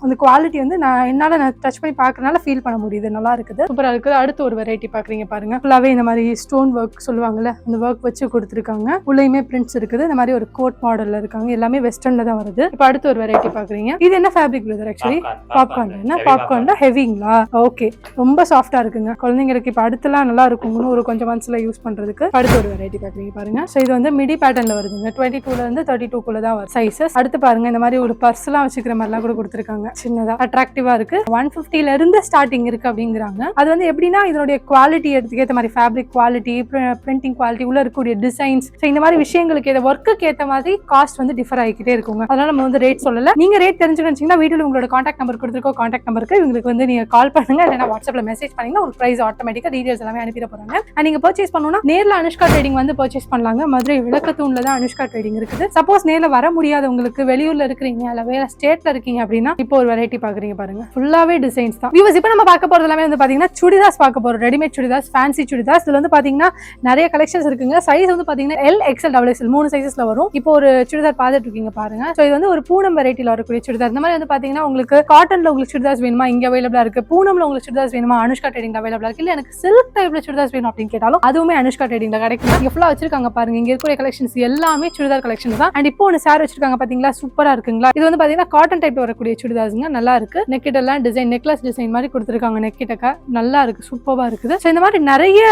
Speaker 1: அந்த குவாலிட்டி வந்து நான் என்னால் நான் டச் பண்ணி பார்க்கறனால ஃபீல் பண்ண முடியுது. நல்லா இருக்குது. சூப்பராக இருக்குது. அடுத்து ஒரு வெரைட்டி பார்க்குறீங்க பாருங்க. ஃபுல்லாகவே இந்த மாதிரி ஸ்டோன் ஒர்க் சொல்லுவாங்கல்ல அந்த ஒர்க் வச்சு கொடுத்துருக்காங்க. உள்ளேயுமே பிரிண்ட்ஸ் இருக்குது. இந்த மாதிரி ஒரு கோட் மாடலில் இருக்காங்க. எல்லாமே வெஸ்டர்னில் தான் வருது. இப்போ அடுத்து ஒரு வெரைட்டி பார்க்குறீங்க இது என்ன ஃபேப்ரிக் பிரதர் ஆக்சுவலி பாப்கார்ன் என்ன? பாப்கார்ன்ல ஹெவிங்களா ஓகே ரொம்ப சாஃப்டா இருக்குங்க. குழந்தைங்களுக்கு இப்போ அடுத்தலாம் நல்லா இருக்கும். இன்னும் ஒரு கொஞ்சம் மந்த்ஸ்ல யூஸ் பண்றதுக்கு. அடுத்து ஒரு வெரைட்டி பாக்குறீங்க பாருங்க. ஸோ இது வந்து மிடி பேட்டர்ன்ல வருதுங்க. டுவெண்ட்டி டூல இருந்து தேர்ட்டி டூக்குள்ள தான் வரும். சைசஸ் அடுத்து பாருங்க இந்த மாதிரி ஒரு பர்ஸ் எல்லாம் வச்சுக்கிற மாதிரிலாம் கூட கொடுத்துருக்காங்க. சின்னதா. அட்ராக்டிவா இருக்கு. ஒன் ஃபிஃப்டில இருந்து ஸ்டார்டிங் இருக்கு அப்படிங்கிறாங்க. அது வந்து எப்படின்னா இதனுடைய குவாலிட்டி எடுத்துக்கு ஏற்ற மாதிரி ஃபேப்ரிக் குவாலிட்டி பிரிண்டிங் குவாலிட்டி உள்ள இருக்கக்கூடிய டிசைன்ஸ் ஸோ இந்த மாதிரி விஷயங்களுக்கு ஏற்ற ஒர்க்குக்கு ஏற்ற மாதிரி காஸ்ட் வந்து டிஃபர் ஆகிக்கிட்டே இருக்குங்க. அதனால நம்ம வந்து ரேட் சொல்லல. நீங்க ரேட் தெரிஞ்சுக்கணும்னா வீட்டில் உங்களோட காண்டாக்ட் நம்பர் கொடுத்துருக்கோம். காண்டாக்ட் நம்பருக்கு இவங்களுக்கு வந்து நீங்க கால் பண்ணுங்க. இல்லைனா வாட்ஸ்அப்ல மெசேஜ் பண்ணீங்கன்னா உங்களுக்கு பிரைஸ் ஆட்டோமேட்டிக்கா டீடைல்ஸ் எல்லாமே அனுப்பிட போறாங்க. அண்ட் நீங்க பர்ச்சேஸ் பண்ணணும்னா நேரில் அனுஷ்கா ட்ரேடிங் வந்து பர்ச்சேஸ் பண்ணலாங்க. மதுரை விளக்கத்தூண்ல தான் அனுஷ்கா ட்ரேடிங் இருக்குது. சப்போஸ் நேர்ல வர முடியாதவங்களுக்கு வெளியூர்ல இருக்கிறீங்க இல்ல வேற ஸ்டேட்ல இருக்கீங்க அப்படின்னா இப்போ ஒரு வெரைட்டி பாக்குறீங்க பாருங்க. ஃபுல்லாவே டிசைன்ஸ் தான். வியூஸ் இப்போ நம்ம பார்க்க போறது எல்லாமே வந்து பாத்தீங்கன்னா சுடிதாஸ் பார்க்க போறோம். ரெடிமேட் சுடிதாஸ் ஃபேன்சி சுடிதாஸ் இதுல வந்து பாத்தீங்கன்னா நிறைய கலெக்ஷன்ஸ் இருக்குங்க. சைஸ் வந்து பாத்தீங்கன்னா எல் எக்ஸ்எல் டபுள் எக்ஸ்எல் மூணு சைஸஸ்ல வரும். இப்போ ஒரு சுடிதார் பார்த்துட்டு இருக்கீங்க பாருங்க. ஸோ இது வந்து ஒரு பூனம் வெரைட்டில வரக்கூடிய சுடிதார். இந்த மாதிரி வந்து பாத்தீங்கன்னா உங்களுக்கு காட்டன்ல உங்களுக்கு சுடிதாஸ் வேணுமா? இங்க அவைலபிளா இருக்கு. பூனம்ல உங்களுக்கு சுடிதாஸ் வேணுமா? அனுஷ்கா ட்ரேடிங் அவைலபிளா இருக்கு. இல்ல எனக்கு சில்க் டைப்ல சுடிதாஸ் வேணும் அப்படின்னு கேட்டாலும் அதுவுமே அனுஷ்கா ட்ரேடிங்ல கிடைக்கும். இங்க ஃபுல்லா வச்சிருக்காங்க பாருங்க. இங்க இருக்கிற கலெக்ஷன்ஸ் எல்லாமே சுடிதார் கலெக்ஷன் தான். அண்ட் இப்போ ஒன்று சார் வச்சிருக்காங்க பாத்தீங்களா? சூப்பரா இருக்குங்களா? இது வந்து பாத்தீங்கன்னா காட்டன் டைப்ல வரக்கூடிய சுடிதாஸ்ங்க நல்லா இருக்கு. நெக்கிட் எல்லாம் டிசைன் நெக்லஸ் டிசைன் மாதிரி கொடுத்துருக்காங்க நெக்கிட்டக்க நல்லா இருக்கு. சூப்பரா இருக்குது. ஸோ இந்த மாதிரி நிறைய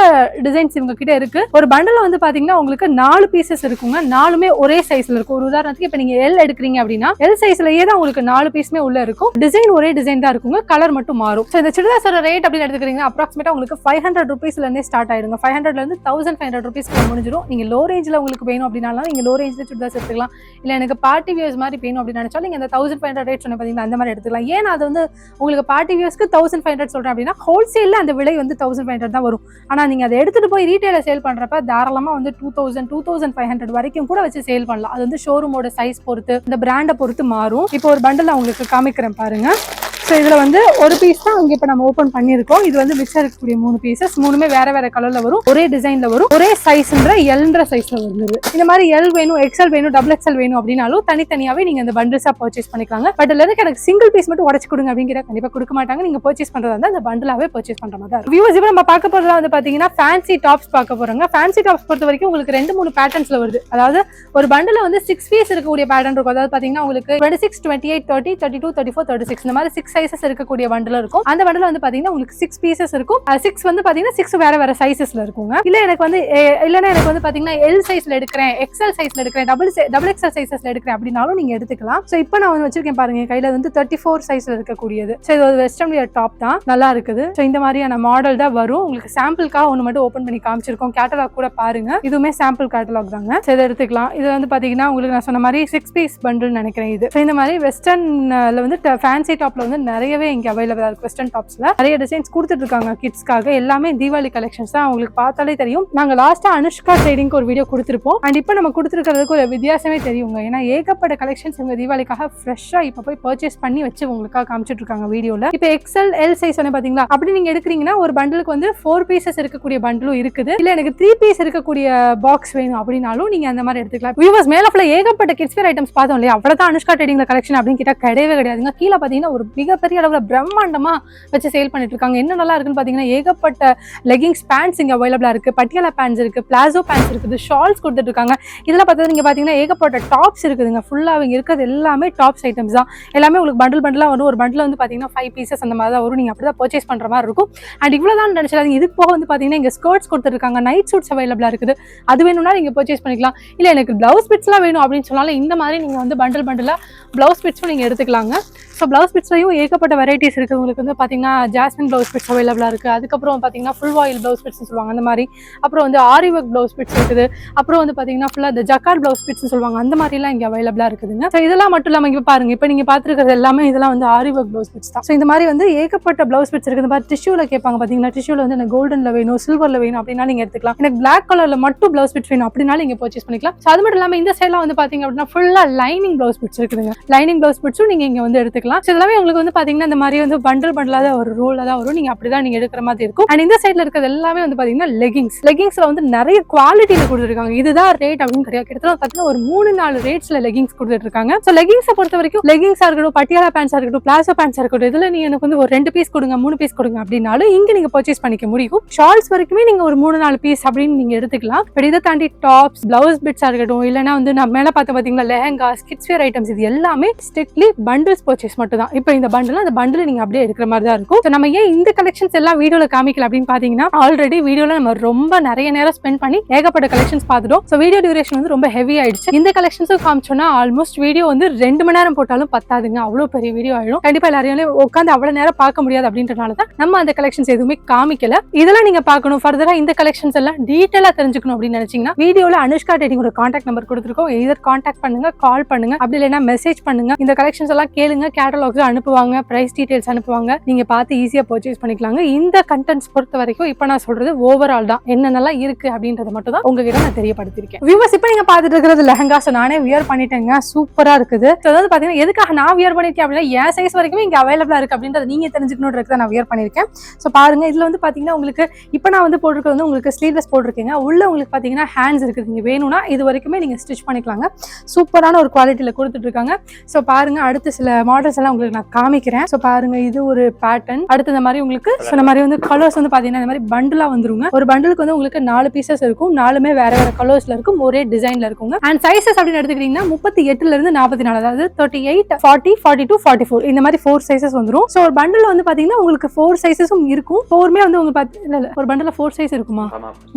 Speaker 1: டிசைன்ஸ் இவங்க கிட்ட இருக்கு. ஒரு பண்டல வந்து பாத்தீங்கன்னா உங்களுக்கு நாலு பீசஸ் இருக்குங்க. நாலுமே ஒரே சைஸ்ல இருக்கும். ஒரு உதாரணத்துக்கு இப்போ நீங்க எல் எடுக்கிறீங்க அப்படின்னா எல் சைஸ்லயே தான் உங்களுக்கு நாலு பீஸுமே உள்ள இருக்கும். டிசைன் ஒரே டிசைன் தான் இருக்குங்க. கலர் மட்டும் மாறும். ஸோ இந்த சுடிதாஸோட ரேட் அப்படின்னு எடுத்துக்கிறீங்கன்னா அப்ராக்சிமேட்டா உங்களுக்கு ஃபைவ் ஹண்ட்ரட் ருபீஸ்ல இருந்தே ஸ்டார்ட் ஆயிடுங்க. ஃபைவ் ஹண்ட்ரட்ல இருந்து தௌசண்ட் ஃபைவ் ஹண்ட்ரட் ருபீஸ் முடிஞ்சிடும். நீங்க லோ ரேஞ்சில் உங்களுக்கு வேணும் அப்படின்னாலும் நீங்க லோ ரேஞ்சில் சுடிதாஸ் எடுத்துக்கலாம் இல்லை எனக்கு பார்ட்டி வியூஸ் மாதிரி வேணும் அப்படின்னு நினச்சாலும் நீங்கள் அந்த தௌசண்ட் ஃபைவ் ஹண்ட்ரட் ரேட் சொன்ன பார்த்தீங்கன்னா அந்த மாதிரி எடுத்துக்கலாம். ஏன்னா அது வந்து உங்களுக்கு பார்ட்டி வியர்ஸ்க்கு தௌசண்ட் ஃபைவ் ஹண்ட்ரட் சொல்கிறேன் அப்படின்னா ஹோல்சேலில் அந்த விலை வந்து தௌசண்ட் ஃபைவ் ஹண்ட்ரட் தான் வரும். ஆனால் நீங்கள் அதை எடுத்துகிட்டு போய் ரீட்டைல சேல் பண்ணுறப்ப தாராளமாக வந்து two thousand two thousand five hundred வரைக்கும் கூட வச்சு சேல் பண்ணலாம். அது வந்து ஷோரூமோட சைஸ் பொறுத்து இந்த பிராண்டை பொறுத்து மாறும். இப்போ ஒரு பண்டில் உங்களுக்கு காமிக்கிறேன் பாருங்கள் ஸோ இதில் வந்து ஒரு பீஸ் தான் இங்கே இப்போ நம்ம ஓப்பன் பண்ணியிருக்கோம். இது வந்து மிச்சம் இருக்கக்கூடிய மூணு பீசஸ் மூணுமே வேற வேற கலரில் வரும். ஒரே டிசைனில் வரும். ஒரே சைஸ்ன்ற எல்ன்ற சைஸில் வருது இந்த மாதிரி எல் வேணும் எக்ஸல் வேணும் டபுள் எக்ஸல் வேணும் அப்படின்னாலும் தனித்தனியாகவே நீங்கள் இந்த பண்டில்ஸாக பர்ச்சேஸ் பண்ணிக்கலாங்க. பட் இதுல எனக்கு சிங்கிள் பீஸ் மட்டும் உடச்சு கொடுங்க அப்படிங்கிற கண்டிப்பாக கொடுக்க மாட்டாங்க. நீங்கள் பர்ச்சேஸ் பண்ணுறதா இருந்தால் அந்த பண்டிலாகவே பர்ச்சேஸ் பண்ணுற மாதிரி தான் வியூஸ் இப்போ நம்ம பார்க்க போகிறதுலாம் வந்து பார்த்தீங்கன்னா ஃபேன்சி டாப்ஸ் பார்க்க போகிறோங்க ஃபேன்சி டாப்ஸ் பொறுத்த வரைக்கும் உங்களுக்கு ரெண்டு மூணு பேட்டர்ன்ஸில் வருது. அதாவது ஒரு பண்டில் வந்து சிக்ஸ் பீஸ் இருக்கக்கூடிய பேட்டர்ன் இருக்கும். அதாவது பாத்தீங்கன்னா உங்களுக்கு twenty six twenty eight thirty thirty two thirty four thirty six இந்த மாதிரி சிக்ஸ் சைசஸ் இருக்கக்கூடிய பண்டில் இருக்கும். அந்த பண்டில் வந்து பாத்தீங்கன்னா உங்களுக்கு சிக்ஸ் பீசஸ் இருக்கும். சிக்ஸ் வந்து பாத்தீங்கன்னா சிக்ஸ் வேற வேற சைசஸ்ல இருக்குங்க. இல்ல எனக்கு வந்து எ- இல்லைன்னா எனக்கு வந்து பாத்தீங்கன்னா எல் சைஸ்ல எடுக்கிறேன் எக்ஸ்எல் சைஸ்ல எடுக்கிறேன் டபுள் டபுள் எக்ஸல் சைசஸ்ல எடுக்கிறேன் அப்படின்னாலும் நீங்க எடுத்துக்கலாம். ஸோ இப்போ நான் வந்து வச்சிருக்கேன் பாருங்க. கையில வந்து தேர்ட்டி ஃபோர் சைஸ்ல இருக்கக்கூடியது. ஸோ இது ஒரு வெஸ்டர்ன் வியர் டாப் தான். நல்லா இருக்குது. ஸோ இந்த மாதிரியான மாடல் தான் வரும். உங்களுக்கு சாம்பிளுக்காக ஒன்று மட்டும் ஓப்பன் பண்ணி காமிச்சிருக்கோம். கேட்டலாக் கூட பாருங்க. இதுவுமே சாம்பிள் கேட்டலாக் தாங்க. ஸோ இதை எடுத்துக்கலாம். இது வந்து பாத்தீங்கன்னா உங்களுக்கு நான் சொன்ன மாதிரி சிக்ஸ் பீஸ் பண்டில் நினைக்கிறேன் இது. இந்த மாதிரி வெஸ்டர்ன்ல வந்து ஃபேன்சி டாப்ல வந்து நிறையவே இங்க அவைலபிளாக இருக்கு. வெஸ்டர்ன் டாப்ஸ்ல நிறைய டிசைன்ஸ் கொடுத்துட்டு இருக்காங்க கிட்ஸ்க்காக எல்லாமே தீபாவளி கலெக்ஷன்ஸ் தான் உங்களுக்கு பார்த்தாலே தெரியும். நாங்கள் லாஸ்ட்டாக அனுஷ்கா ட்ரேடிங்க்கு ஒரு வீடியோ கொடுத்துருப்போம். அண்ட் இப்போ நம்ம கொடுத்துருக்கிறதுக்கு ஒரு வித்தியாசமே தெரியுங்க. ஏன்னா ஏகப்பட்ட கலெக்ஷன்ஸ் இவங்க தீபாவளிக்காக ஃப்ரெஷ்ஷாக இப்போ போய் பர்ச்சேஸ் பண்ணி வச்சு உங்களுக்காக காமிச்சிட்டு இருக்காங்க வீடியோவில் இப்போ எக்ஸல் எல் சைஸ் வந்து பாத்தீங்களா? அப்படி நீங்க எடுக்கிறீங்கன்னா ஒரு பண்டலுக்கு வந்து ஃபோர் பீசஸ் இருக்கக்கூடிய பண்டலும் இருக்குது. இல்ல எனக்கு த்ரீ பீஸ் இருக்கக்கூடிய பாக்ஸ் வேணும் அப்படின்னாலும் நீங்க அந்த மாதிரி எடுத்துக்கலாம். வியூவர்ஸ் மேல ஃபுல்லா ஏகப்பட்ட கிட்ஸ் வேர் ஐட்டம்ஸ் பார்த்தோம் இல்லையா? அவ்வளோதான் அனுஷ்கா ட்ரேடிங்கில் கலெக்ஷன் அப்படின்னு கேட்டால் கிடையவே கிடையாதுங்க. கீழே பாத்தீங்கன்னா ஒரு மிகப்பெரிய அளவுல பிரம்மாண்டமா வச்சு சேல் பண்ணிட்டு இருக்காங்க என்ன நல்லா இருக்குன்னு பாத்தீங்கன்னா ஏகப்பட்ட லெகிங்ஸ் பேண்ட்ஸ் இங்க அவைலபிளா இருக்கு. பட்டியாலா பேண்ட்ஸ் இருக்கு பிளாசோ பேண்ட்ஸ் இருக்குது ஷால்ஸ் கொடுத்துட்டு இருக்காங்க இதெல்லாம் பார்த்தா நீங்க பாத்தீங்கன்னா ஏகப்பட்ட டாப்ஸ் இருக்குதுங்க. ஃபுல்லா இங்க இருக்கிறது எல்லாமே டாப்ஸ் ஐட்டம்ஸ் தான். எல்லாமே உங்களுக்கு பண்டில் பண்டிலாக வரும் ஒரு பண்டில் வந்து பாத்தீங்கன்னா ஃபைவ் பீசஸ் அந்த மாதிரி தான் வரும். நீங்க அப்படிதான் பர்ச்சேஸ் பண்ற மாதிரி இருக்கும். அண்ட் இவ்வளவுதான் நினச்சிடாதீங்க இதுக்கு போக வந்து பாத்தீங்கன்னா இங்க ஸ்கர்ட்ஸ் கொடுத்துருக்காங்க நைட் சூட்ஸ் அவைலபிளா இருக்குது. அது வேணும்னா நீங்க பர்ச்சேஸ் பண்ணிக்கலாம். இல்ல எனக்கு ப்ளவுஸ் பிட்ஸ்லாம் வேணும் அப்படின்னு சொன்னாலும் இந்த மாதிரி நீங்க வந்து பண்டில் பண்டிலாக ப்ளவுஸ் பிட்ஸும் நீங்க எடுத்துக்கலாங்க. ஸோ ப்ளவுஸ் பிட்ஸ்லையும் ஏகப்பட்ட வெரைட்டிஸ் இருக்குது உங்களுக்கு வந்து பார்த்தீங்கன்னா ஜாஸ்மின் ப்ளவுஸ் பிட்ஸ் அவைலபிளாக இருக்குது அதுக்கப்புறம் பார்த்தீங்கன்னா ஃபுல் வாயில் ப்ளவுஸ் பிட்ஸ்னு சொல்லுவாங்க. அந்த மாதிரி. அப்புறம் வந்து ஆரி ஒர்க் ப்ளவுஸ் பிட்ஸ் இருக்குது. அப்புறம் வந்து பார்த்தீங்கன்னா ஃபுல்லாக இந்த ஜக்கார் ப்ளவுஸ் பிட்ஸ்னு சொல்லுவாங்க. அந்த மாதிரிலாம் இங்கே அவைலபிளாக இருக்குதுங்க. ஸோ இதெல்லாம் மட்டும் இல்லாமல் இங்கே பாருங்க. இப்போ நீங்கள் பார்த்துருக்கிறது எல்லாமே இதெல்லாம் வந்து ஆரி ஒர்க் ப்ளவுஸ் பிட்ஸ் தான். ஸோ இந்த மாதிரி வந்து ஏகப்பட்ட ப்ளவுஸ் பிட்ஸ் இருக்குது. பார்த்து டிஷ்யூவில் கேட்பாங்க பார்த்தீங்கன்னா டிஷ்யூவில் வந்து எனக்கு கோல்டனில் வேணும் சில்வரில் வேணும் அப்படின்னா நீங்கள் எடுத்துக்கலாம். எனக்கு பிளாக் கலரில் மட்டும் ப்ளவுஸ் பிட்ஸ் வேணும் அப்படின்னாலும் இங்கே பர்ச்சேஸ் பண்ணிக்கலாம். ஸோ அது மட்டும் இல்லாமல் இந்த சைடில் வந்து பார்த்தீங்க அப்படின்னா ஃபுல்லாக லைனிங் ப்ளவுஸ் பிட்ஸ் இருக்குதுங்க. லைனிங் ப்ளவுஸ் பிட்ஸும் நீங்கள் இங்கே வந்து எடுத்துக்கலாம். ஸோ எல்லாமே உங்களுக்கு வந்து பார்த்தீங்கன்னா இந்த மாதிரி வந்து பண்டல் பண்டலாக தான் ஒரு ரோலில் தான் வரும். நீங்கள் அப்படி தான் நீங்கள் எடுக்கிற மாதிரி இருக்கும். அண்ட் இந்த சைடில் இருக்கிறது எல்லாமே வந்து பார்த்தீங்கன்னா லெகிங்ஸ் லெகிங்ஸில் வந்து நிறைய குவாலிட்டியில் கொடுத்துருக்காங்க. இதுதான் ரேட் அப்படின்னு கிடையாது. கிட்டத்தட்ட பார்த்தீங்கன்னா ஒரு மூணு நாலு ரேட்ஸில் லெகிங்ஸ் கொடுத்துட்டு இருக்காங்க ஸோ லெகிங்ஸை பொறுத்த வரைக்கும் லெகிங்ஸாக இருக்கட்டும் பட்டியாலா பேண்ட்ஸாக இருக்கட்டும் பிளாசோ பேண்ட்ஸாக இருக்கட்டும் இதில் நீங்கள் எனக்கு வந்து ஒரு ரெண்டு பீஸ் கொடுங்க மூணு பீஸ் கொடுங்க அப்படின்னாலும் இங்கே நீங்கள் பர்ச்சேஸ் பண்ணிக்க முடியும். ஷால்ஸ் வரைக்குமே நீங்கள் ஒரு மூணு நாலு பீஸ் அப்படின்னு நீங்கள் எடுத்துக்கலாம். பட் இதை தாண்டி டாப்ஸ் பிளவுஸ் பிட்ஸாக இருக்கட்டும் இல்லைனா வந்து நான் மேலே பார்த்து பார்த்தீங்கன்னா லெஹங்கா ஸ்கிட்ஸ்வேர் ஐட்டம்ஸ் இது எல்லாமே ஸ்ட்ரிக்ட்லி பண்டில்ஸ் பர்ச்சேஸ் மட்டும் தான் இப்போ இந்த பண்டில் அந்த பண்டில் நீங்கள் அப்படியே எடுக்கிற மாதிரி தான் இருக்கும். ஸோ நம்ம ஏன் இந்த கலெக்ஷன்ஸ் எல்லாம் வீடியோவில் காமிக்கல அப்படின்னு பார்த்தீங்கன்னா ஆல்ரெடி வீடியோவில் நம்ம ரொம்ப நிறைய நேரம் ஸ்பெண்ட் பண்ணி ஏகப்பட்ட கலெக்ஷன்ஸ் பார்த்துட்டோம் ஸோ வீடியோ டியூரேஷன் வந்து ரொம்ப ஹெவி ஆயிடுச்சு. இந்த கலெக்ஷன்ஸும் காமிச்சோம்னா ஆல்மோஸ்ட் வீடியோ வந்து ரெண்டு மணி நேரம் போட்டாலும் பத்தாதுங்க. அவ்வளோ பெரிய வீடியோ ஆயிடும். கண்டிப்பாக எல்லாரையும் உட்காந்து அவ்வளோ நேரம் பார்க்க முடியாது அப்படின்றனால தான் நம்ம அந்த கலெக்ஷன்ஸ் எதுவுமே காமிக்கல. இதெல்லாம் நீங்கள் பார்க்கணும். ஃபர்தராக இந்த கலெக்ஷன்ஸ் எல்லாம் டீட்டெயிலாக தெரிஞ்சுக்கணும் அப்படின்னு நினச்சிங்கன்னா வீடியோவில் அனுஷ்கா டேட்டிங்கோட கான்டாக்ட் நம்பர் கொடுத்துருக்கோம். எதர் கான்டாக்ட் பண்ணுங்க கால் பண்ணுங்க. அப்படி இல்லைன்னா மெசேஜ் பண்ணுங்க. இந்த கலெக்ஷன்ஸ் எல்லாம் கேளுங்க. கேட்டலாக்ஸ் அனுப்புவாங்க. பண்ணுவாங்க ப்ரைஸ் டீடைல்ஸ் அனுப்புவாங்க. நீங்க பார்த்து ஈஸியா பர்ச்சேஸ் பண்ணிக்கலாங்க. இந்த கண்டென்ட்ஸ் பொறுத்த வரைக்கும் இப்போ நான் சொல்றது ஓவரால் தான். என்னென்னலாம் இருக்கு அப்படின்றத மட்டும் தான் உங்ககிட்ட நான் தெரியப்படுத்திருக்கேன் வியூவர்ஸ் இப்போ நீங்க பார்த்துட்டு இருக்கிறது லெஹங்கா ஸோ நானே வியர் பண்ணிட்டேங்க. சூப்பரா இருக்குது. ஸோ அதாவது பாத்தீங்கன்னா எதுக்காக நான் வியர் பண்ணியிருக்கேன் அப்படின்னா என் சைஸ் வரைக்கும் இங்கே அவைலபிளா இருக்கு அப்படின்றத நீங்க தெரிஞ்சுக்கணுன்றது நான் வியர் பண்ணியிருக்கேன். ஸோ பாருங்க இதில் வந்து பாத்தீங்கன்னா உங்களுக்கு இப்போ நான் வந்து போட்டிருக்கிறது வந்து உங்களுக்கு ஸ்லீவ்லெஸ் போட்டிருக்கீங்க. உள்ள உங்களுக்கு பாத்தீங்கன்னா ஹேண்ட்ஸ் இருக்குது. நீங்கள் வேணும்னா இது வரைக்குமே நீங்க ஸ்டிச் பண்ணிக்கலாங்க. சூப்பரான ஒரு குவாலிட்டியில கொடுத்துட்ருக்காங்க ஸோ பாருங்க அடுத்து சில மாடல்ஸ் எல்லாம் உங்களுக்கு நான் காமிக்கிறேன். ஸோ பாருங்க இது ஒரு பேட்டர்ன் அடுத்து இந்த மாதிரி உங்களுக்கு சொன்ன மாதிரி வந்து கலர்ஸ் வந்து பாத்தீங்கன்னா இந்த மாதிரி பண்டிலா வந்துருங்க. ஒரு பண்டிலுக்கு வந்து உங்களுக்கு நாலு பீசஸ் இருக்கும். நாலுமே வேற வேற கலர்ஸ்ல இருக்கும். ஒரே டிசைன்ல இருக்குங்க. அண்ட் சைசஸ் அப்படின்னு எடுத்துக்கிட்டீங்கன்னா முப்பத்தி எட்டுல இருந்து நாற்பத்தி நாலு அதாவது thirty eight forty forty two forty four இந்த மாதிரி ஃபோர் சைசஸ் வந்துரும். ஸோ ஒரு பண்டில் வந்து பாத்தீங்கன்னா உங்களுக்கு ஃபோர் சைசஸும் இருக்கும். ஃபோருமே வந்து உங்களுக்கு இல்ல ஒரு பண்டில் ஃபோர் சைஸ் இருக்குமா?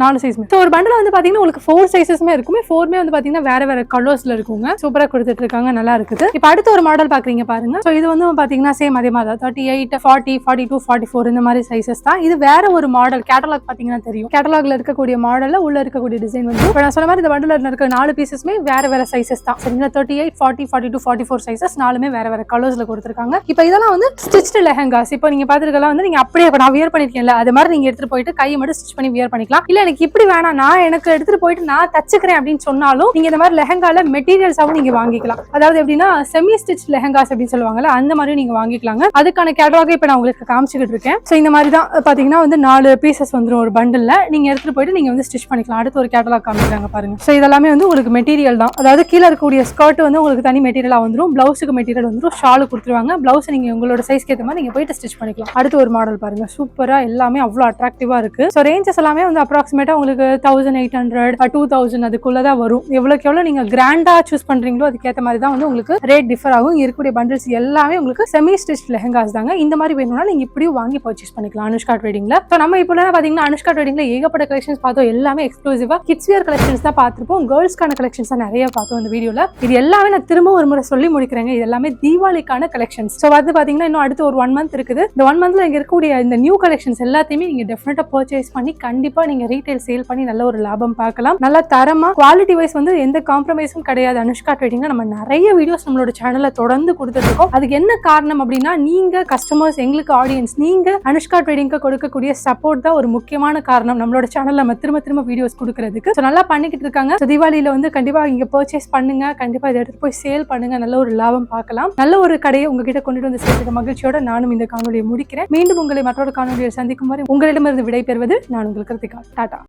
Speaker 1: நாலு சைஸ்மே ஸோ ஒரு பண்டில் வந்து பாத்தீங்கன்னா உங்களுக்கு ஃபோர் சைஸஸ்மே இருக்குமே. ஃபோர்மே வந்து பாத்தீங்கன்னா வேற வேற கலர்ஸ்ல இருக்குங்க. சூப்பரா கொடுத்துட்டு இருக்காங்க. நல்லா இருக்குது. இப்போ அடுத்த ஒரு மாடல் பாக்குறீங்க பாருங்க. ஸோ இது வந்து பாத்தீங்கன்னா சேம் அதே மாதிரி தான். Thirty eight forty forty two forty four இந்த மாதிரி சைசஸ் தான். இது வேற ஒரு மாடல் கேட்டலாக் பார்த்தீங்கன்னா தெரியும். கேட்டலாக்ல இருக்கக்கூடிய மாடலில் உள்ள இருக்கக்கூடிய டிசைன் வந்து இப்போ நான் சொன்ன மாதிரி இந்த பண்டில் இருக்க நாலு பீசஸ்மே வேற வேற சைசஸ் தான். சரிங்களா? Thirty eight forty forty two forty four sizes நாலுமே வேற வேற கலர்ஸ்ல கொடுத்துருக்காங்க. இப்போ இதெல்லாம் வந்து ஸ்டிச்டு லெஹங்காஸ் இப்போ நீங்க பார்த்துருக்கலாம் வந்து நீங்க அப்படியே நான் வியர் பண்ணிருக்கேன்ல அது மாதிரி நீங்க எடுத்துட்டு போயிட்டு கையை மட்டும் ஸ்டிச் பண்ணி வியர் பண்ணிக்கலாம். இல்ல எனக்கு இப்படி வேணாம். நான் எனக்கு எடுத்துட்டு போயிட்டு நான் தச்சுக்கிறேன் அப்படின்னு சொன்னாலும் நீங்க இந்த மாதிரி லெஹங்கால மெட்டீரியல்ஸாவும் நீங்க வாங்கிக்கலாம். அதாவது எப்படின்னா செமி ஸ்டிச் லெஹங்காஸ் அப்படின்னு சொல்லுவாங்கல்ல அந்த மாதிரி நீங்க வாங்கிக்கலாங்க. அதுக்கான கேட்டலாக இப்போ நான் உங்களுக்கு காமிச்சுக்கிட்டு இருக்கேன். ஸோ இந்த மாதிரி தான் பாத்தீங்கன்னா வந்து நாலு பீசஸ் வந்துடும் ஒரு பண்டில்ல நீங்க எடுத்துட்டு போயிட்டு நீங்க வந்து ஸ்டிச் பண்ணிக்கலாம். அடுத்து ஒரு கேட்டலாக் காமிக்கிறாங்க பாருங்க. ஸோ இதெல்லாமே வந்து உங்களுக்கு மெட்டீரியல் தான். அதாவது கீழே இருக்கக்கூடிய ஸ்கர்ட் வந்து உங்களுக்கு தனி மெட்டீரியலா வந்துடும் பிளவுஸுக்கு மெட்டீரியல் வந்துடும் ஷாலு கொடுத்துருவாங்க. பிளவுஸ் நீங்க உங்களோட சைஸ்க்கு ஏற்ற மாதிரி நீங்க போயிட்டு ஸ்டிச் பண்ணிக்கலாம். அடுத்து ஒரு மாடல் பாருங்க. சூப்பரா எல்லாமே அவ்வளோ அட்ராக்டிவா இருக்கு. ஸோ ரேஞ்சஸ் எல்லாமே வந்து அப்ராக்சிமேட்டா உங்களுக்கு thousand eight hundred two thousand அதுக்குள்ள தான் வரும். எவ்வளோக்கு எவ்வளோ நீங்க கிராண்டா சூஸ் பண்றீங்களோ அதுக்கேற்ற மாதிரி தான் வந்து உங்களுக்கு ரேட் டிஃபர் ஆகும். இருக்கக்கூடிய பண்டில்ஸ் எல்லாமே உங்களுக்கு செமி ஸ்டிச் லெஹங்காஸ் தாங்க. இந்த மாதிரி வேணும்னா நீங்க இப்படியும் வாங்கி பர்ச்சேஸ் பண்ணிக்கலாம் அனுஷ்கா ட்ரேடிங்ல ஸோ நம்ம இப்போ பாத்தீங்கன்னா அனுஷ்கா ட்ரேடிங்ல ஏகப்பட்ட கலெக்ஷன்ஸ் பார்த்தோம். எல்லாமே எக்ஸ்க்ளூசிவா கிட்ஸ் வியர் கலெக்ஷன்ஸ் தான் பார்த்திருப்போம். கேர்ள்ஸ்க்கான கலெக்ஷன்ஸ் தான் நிறைய பார்த்தோம் இந்த வீடியோல. இது எல்லாமே நான் திரும்ப ஒரு முறை சொல்லி முடிக்கிறேங்க. இது எல்லாமே தீபாவளிக்கான கலெக்ஷன்ஸ் ஸோ வந்து பாத்தீங்கன்னா இன்னும் அடுத்து ஒரு ஒன் மந்த் இருக்குது. இந்த ஒன் மந்த்ல இங்க இருக்கக்கூடிய இந்த நியூ கலெக்ஷன்ஸ் எல்லாத்தையுமே நீங்க டெஃபினட்டா பர்ச்சேஸ் பண்ணி கண்டிப்பா நீங்க ரீட்டைல் சேல் பண்ணி நல்ல ஒரு லாபம் பார்க்கலாம். நல்ல தரமா குவாலிட்டி வைஸ் வந்து எந்த காம்ப்ரமைஸும் கிடையாது. அனுஷ்கா ட்ரேடிங்ல நம்ம நிறைய வீடியோஸ் நம்மளோட சேனல்ல தொடர்ந்து கொடுத்துருக்கோம் அதுக்கு என்ன காரணம் அப்படின்னா நீங்க கஸ்டமர்ஸ் எங்களுக்கு ஆடியன்ஸ் நீங்க அனுஷ்கா ட்ரேடிங்க்கு கொடுக்கக்கூடிய சப்போர்ட் தான் ஒரு முக்கியமான காரணம். நம்மளோட சேனல்ல நம்ம திரும்ப திரும்ப வீடியோஸ் கொடுக்கறதுக்கு. ஸோ நல்லா பண்ணிக்கிட்டு இருக்காங்க. தீபாவளியில வந்து கண்டிப்பா இங்க பர்ச்சேஸ் பண்ணுங்க. கண்டிப்பா இதை எடுத்து போய் சேல் பண்ணுங்க. நல்ல ஒரு லாபம் பார்க்கலாம். நல்ல ஒரு கடையை உங்ககிட்ட கொண்டுட்டு வந்து சேர்க்கிற மகிழ்ச்சியோட நானும் இந்த காணொலியை முடிக்கிறேன். மீண்டும் உங்களை மற்றொரு காணொலியை சந்திக்கும் வரை உங்களிடமிருந்து விடைபெறுவது நான் உங்களுக்கு டாடா.